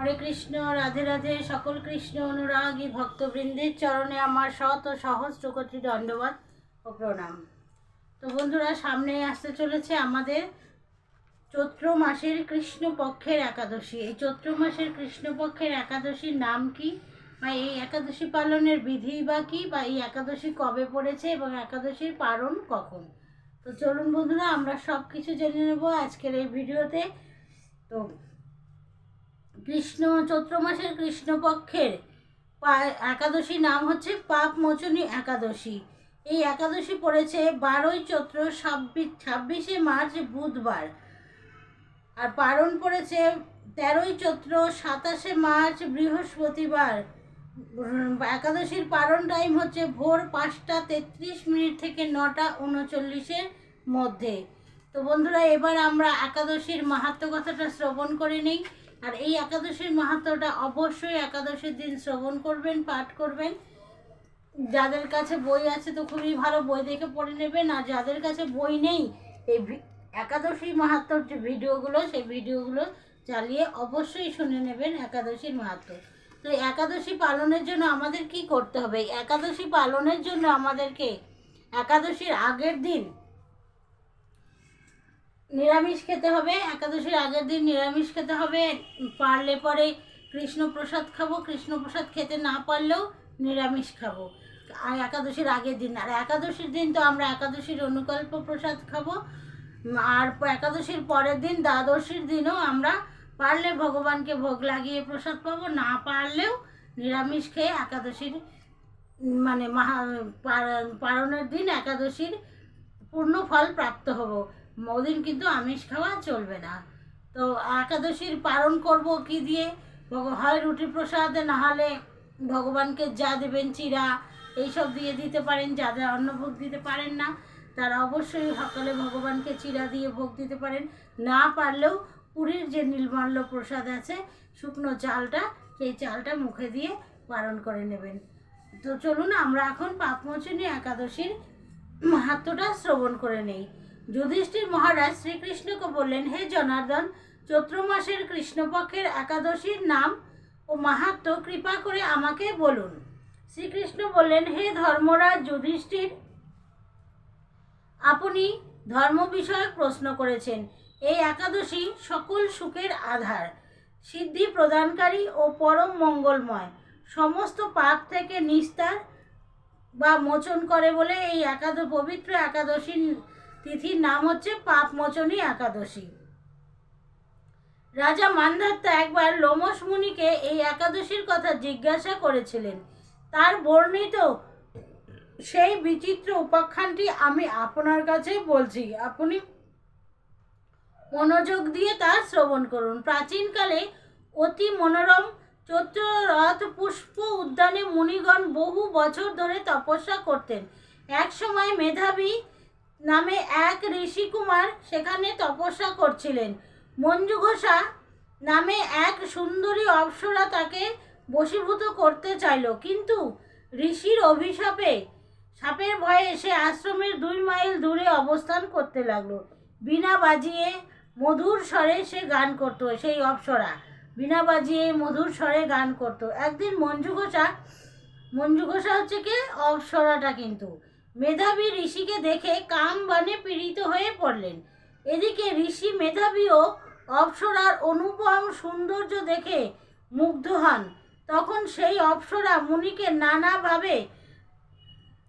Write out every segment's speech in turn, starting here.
হরে কৃষ্ণ, রাধে রাধে, সকল কৃষ্ণ অনুরাগী ভক্তবৃন্দের চরণে আমার শত ও সহস্র কোটি দণ্ডবাদ ও প্রণাম। তো বন্ধুরা সামনে আসতে চলেছে আমাদের চৈত্র মাসের কৃষ্ণপক্ষের একাদশী। এই চৈত্র মাসের কৃষ্ণপক্ষের একাদশীর নাম কি? বা এই একাদশী পালনের বিধি বা কি? বা এই একাদশী কবে পড়েছে এবং একাদশীর পালন কখন? তো চলুন বন্ধুরা, আমরা সব কিছু জেনে নেব আজকের এই ভিডিওতে। তো কৃষ্ণ চৈত্র মাসের কৃষ্ণপক্ষের একাদশী নাম হচ্ছে পাপ মোচনী একাদশী। এই একাদশী পড়েছে বারোই চৈত্র ছাব্বিশ ছাব্বিশে মার্চ বুধবার। আর পালন পড়েছে তেরোই চৈত্র সাতাশে মার্চ বৃহস্পতিবার। একাদশীর পালন টাইম হচ্ছে ভোর পাঁচটা তেত্রিশ মিনিট থেকে নটা উনচল্লিশের মধ্যে। তো বন্ধুরা, এবার আমরা একাদশীর মাহাত্ম কথাটা শ্রবণ করে নিই। আর এই একাদশীর মাহাত্মটা অবশ্যই একাদশীর দিন শ্রবণ করবেন, পাঠ করবেন। যাদের কাছে বই আছে তো খুবই ভালো বই দেখে পড়ে নেবেন। আর যাদের কাছে বই নেই, এই একাদশী মাহাত্মর যে ভিডিওগুলো, সেই ভিডিওগুলো চালিয়ে অবশ্যই শুনে নেবেন একাদশীর মাহাত্ম। তো একাদশী পালনের জন্য আমাদের কি করতে হবে? একাদশী পালনের জন্য আমাদেরকে একাদশীর আগের দিন নিরামিষ খেতে হবে, একাদশীর আগের দিন নিরামিষ খেতে হবে। পারলে পরে কৃষ্ণ প্রসাদ খাব কৃষ্ণ প্রসাদ খেতে না পারলেও নিরামিষ খাব। আর একাদশীর আগের দিন, আর একাদশীর দিন তো আমরা একাদশীর অনুকল্প প্রসাদ খাব। আর একাদশীর পরের দিন, দ্বাদশীর দিনও আমরা পারলে ভগবানকে ভোগ লাগিয়ে প্রসাদ পাবো, না পারলেও নিরামিষ খেয়ে একাদশীর মানে মহা, পার- পালনের দিন একাদশীর পূর্ণ ফল প্রাপ্ত হব। ওদিন কিন্তু আমিষ খাওয়া চলবে না। তো একাদশীর পালন করব কি দিয়ে? হয় রুটি প্রসাদ নাহলে ভগবানকে যা দেবেন চিরা, এইসব দিয়ে দিতে পারেন যাদের অন্নভোগ দিতে পারেন না, তারা অবশ্যই সকালে ভগবানকে চিরা দিয়ে ভোগ দিতে পারেন। না পারলেও পুরীর যে নীলমাল্য প্রসাদ আছে, শুকনো চালটা, সেই চালটা মুখে দিয়ে পালন করে নেবেন। তো চলুন, আমরা এখন পাপমোচনী একাদশীর মাহাত্মটা শ্রবণ করে নেই। যুধিষ্ঠির মহারাজ শ্রীকৃষ্ণকে বললেন, হে জনার্দন, চৈত্র মাসের কৃষ্ণপক্ষের একাদশীর নাম ও মাহাত্ম কৃপা করে আমাকে বলুন। শ্রীকৃষ্ণ বললেন, হে ধর্মরাজ যুধিষ্ঠির, আপনি ধর্ম বিষয়ক প্রশ্ন করেছেন। এই একাদশী সকল সুখের আধার, সিদ্ধি প্রদানকারী ও পরম মঙ্গলময়। সমস্ত পাপ থেকে নিস্তার বা মোচন করে বলে এই একাদ পবিত্র একাদশী তিথির নাম হচ্ছে পাপ মোচনী একাদশী। রাজা মান্ধাত্তা একবার লোমস মুনিকে এই একাদশীর কথা জিজ্ঞাসা করেছিলেন। তার বর্ণিত সেই বিচিত্র উপাখ্যানটি আমি আপনার কাছে বলছি। আপনি মনোযোগ দিয়ে তা শ্রবণ করুন। প্রাচীনকালে অতি মনোরম চৈত্র রথ পুষ্প উদ্যানে মুনিগণ বহু বছর ধরে তপস্যা করতেন। এক সময় মেধাবী নামে এক ঋষিকুমার সেখানে তপস্যা করছিলেন। মঞ্জু ঘোষা নামে এক সুন্দরী অপ্সরা তাকে বশীভূত করতে চাইল। কিন্তু ঋষির অভিশাপে, সাপের ভয়ে সে আশ্রমের দুই মাইল দূরে অবস্থান করতে লাগল। বিনা বাজিয়ে মধুর স্বরে সে গান করতো, সেই অপ্সরা। বিনা বাজিয়ে মধুর স্বরে গান করতো। একদিন মঞ্জু ঘোষা মঞ্জু ঘোষা হচ্ছে কি? অপ্সরাটা কিন্তু। মেধাবী ঋষিকে দেখে কাম বানে পীড়িত হয়ে পড়লেন। এদিকে ঋষি মেধাবীও অপ্সরার অনুপম সৌন্দর্য দেখে মুগ্ধ হন। তখন সেই অপ্সরা মুনিকে নানাভাবে,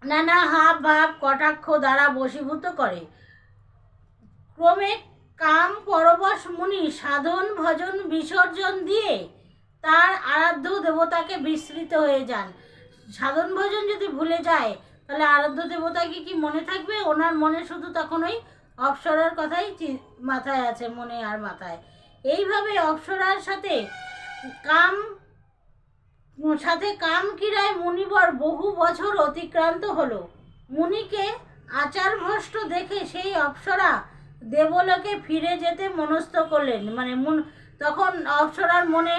নানা হাব ভাব কটাক্ষ দ্বারা বশীভূত করে। ক্রমে কাম পরবশ মুনি সাধন ভজন বিসর্জন দিয়ে তার আরাধ্য দেবতাকে বিস্মৃত হয়ে যান। সাধন ভজন যদি ভুলে যায় তাহলে আরাধ্য দেবতাকে কি মনে থাকবে? ওনার মনে শুধু তখন ওই অপ্সরার কথাই মাথায় আছে, মনে আর মাথায়। এইভাবে অপ্সরার সাথে কাম সাথে কাম কিরায় মুনিবর বহু বছর অতিক্রান্ত হলো। মুনিকে আচার ভ্রষ্ট দেখে সেই অপ্সরা দেবলোকে ফিরে যেতে মনস্থ করলেন। মানে মুন, তখন অপ্সরার মনে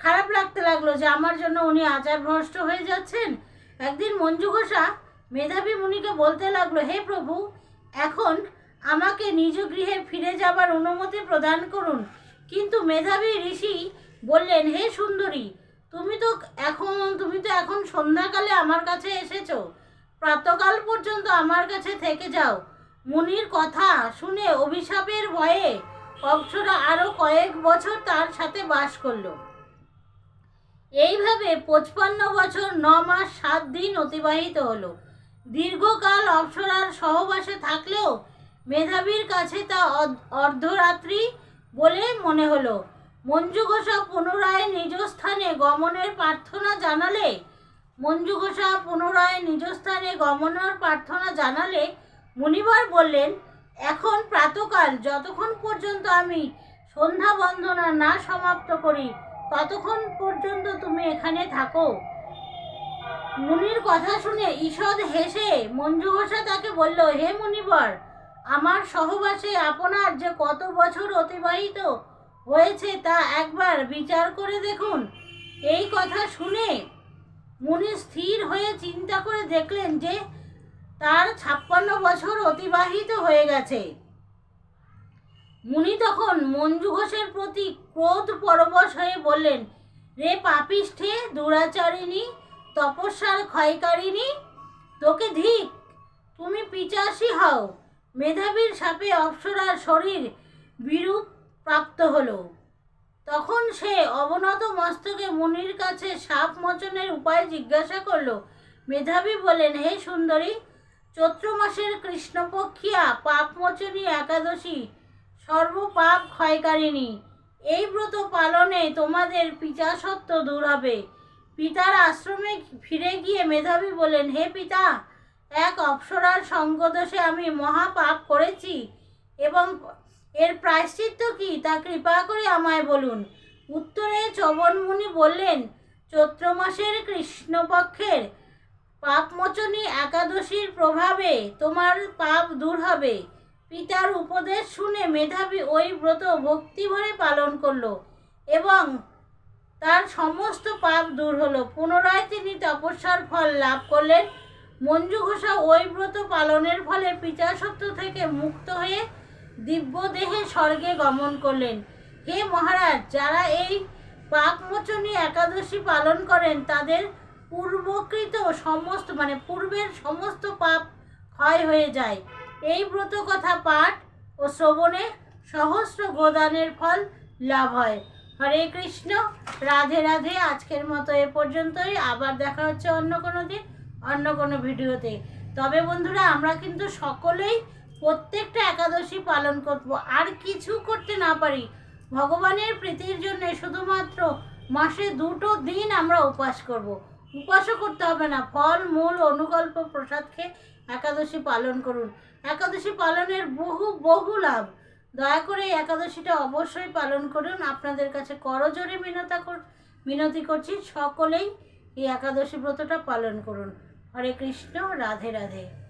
খারাপ লাগতে লাগল যে, আমার জন্য উনি আচার ভ্রষ্ট হয়ে যাচ্ছেন? একদিন মঞ্জু ঘোষা মেধাবী মুনিকে বলতে লাগল, হে প্রভু, এখন আমাকে নিজ গৃহে ফিরে যাবার অনুমতি প্রদান করুন। কিন্তু মেধাবী ঋষি বললেন, হে সুন্দরী, তুমি তো এখন, তুমি তো এখন সন্ধ্যাকালে আমার কাছে এসেছ। প্রাতকাল পর্যন্ত আমার কাছে থেকে যাও। মুনির কথা শুনে অভিশাপের ভয়ে অপ্সরা আরও কয়েক বছর তার সাথে বাস করল। এইভাবে পঁচপান্ন বছর ন মাস সাত দিন অতিবাহিত হলো। দীর্ঘকাল অপ্সরার সহবাসে থাকলেও মেধাবীর কাছে তা অর্ধ- অর্ধরাত্রি বলে মনে হলো। মঞ্জু ঘোষা পুনরায় নিজ স্থানে গমনের প্রার্থনা জানালে, মঞ্জু ঘোষা পুনরায় নিজ স্থানে গমনের প্রার্থনা জানালে মুনিবার বললেন, এখন প্রাতকাল, যতক্ষণ পর্যন্ত আমি সন্ধ্যা বন্দনা না সমাপ্ত করি ততক্ষণ পর্যন্ত তুমি এখানে থাকো। মুনির কথা শুনে ঈষৎ হেসে মঞ্জু ঘোষা তাকে বলল, হে মুনিবর, আমার সহবাসে আপনার যে কত বছর অতিবাহিত হয়েছে তা একবার বিচার করে দেখুন। এই কথা শুনে মুনি স্থির হয়ে চিন্তা করে দেখলেন যে তার ছাপ্পান্ন বছর অতিবাহিত হয়ে গেছে। মুনি তখন মঞ্জু ঘোষের প্রতি ক্রোধ পরবশ হয়ে বললেন, রে পাপিষ্ঠে, দুরাচারিণী, তপস্যার ক্ষয়কারিণী, তোকে ধিক, তুমি পিচাসী হও মেধাবীর সাপে অপ্সরার শরীর বিরূপ প্রাপ্ত হলো। তখন সে অবনত মস্তকে মুনির কাছে সাপ মোচনের উপায় জিজ্ঞাসা করল। মেধাবী বলেন হে সুন্দরী, চৈত্র মাসের কৃষ্ণপক্ষিয়া পাপমোচনী একাদশী সর্বপাপ ক্ষয়কারিণী। এই ব্রত পালনে তোমাদের পিতাসত্ব দূর হবে। পিতার আশ্রমে ফিরে গিয়ে মেধাবী বলেন হে পিতা, এক অপ্সরার সঙ্গদোষে আমি মহাপাপ করেছি এবং এর প্রায়শ্চিত্ত কি তা কৃপা করে আমায় বলুন। উত্তরে চবনমুনি বললেন, চৈত্র মাসের কৃষ্ণপক্ষের পাপমোচনী একাদশীর প্রভাবে তোমার পাপ দূর হবে। পিতার উপদেশ শুনে মেধাবী ওই ব্রত ভক্তি ভরে পালন করল এবং তার সমস্ত পাপ দূর হলো। পুনরায় তিনি তপস্যার ফল লাভ করলেন। মঞ্জু ঘোষা ওই ব্রত পালনের ফলে পিতাসত্ব থেকে মুক্ত হয়ে দিব্য দেহে স্বর্গে গমন করলেন। হে মহারাজ, যারা এই পাপমোচনী একাদশী পালন করেন, তাদের পূর্বকৃত সমস্ত মানে পূর্বের সমস্ত পাপ ক্ষয় হয়ে যায়। এই ব্রত কথা পাঠ ও শ্রবণে সহস্র গোদানের ফল লাভ হয়। হরে কৃষ্ণ, রাধে রাধে, আজকের মতো এ পর্যন্তই। আবার দেখা হচ্ছে অন্য কোনো দিন, অন্য কোনো ভিডিওতে। তবে বন্ধুরা, আমরা কিন্তু সকলেই প্রত্যেকটা একাদশী পালন করব। আর কিছু করতে না পারি। ভগবানের প্রীতির জন্য শুধুমাত্র মাসে দুটো দিন আমরা উপাস করব। উপাসও করতে হবে না। ফল, মূল, অনুকল্প, প্রসাদ খেয়ে একাদশী পালন করুন। একাদশী পালনের বহু বহু লাভ। দয়া করে এই একাদশীটা অবশ্যই পালন করুন। আপনাদের কাছে করজোরে মিনতা কর, মিনতি করছি। সকলেই এই একাদশী ব্রতটা পালন করুন। হরে কৃষ্ণ, রাধে রাধে।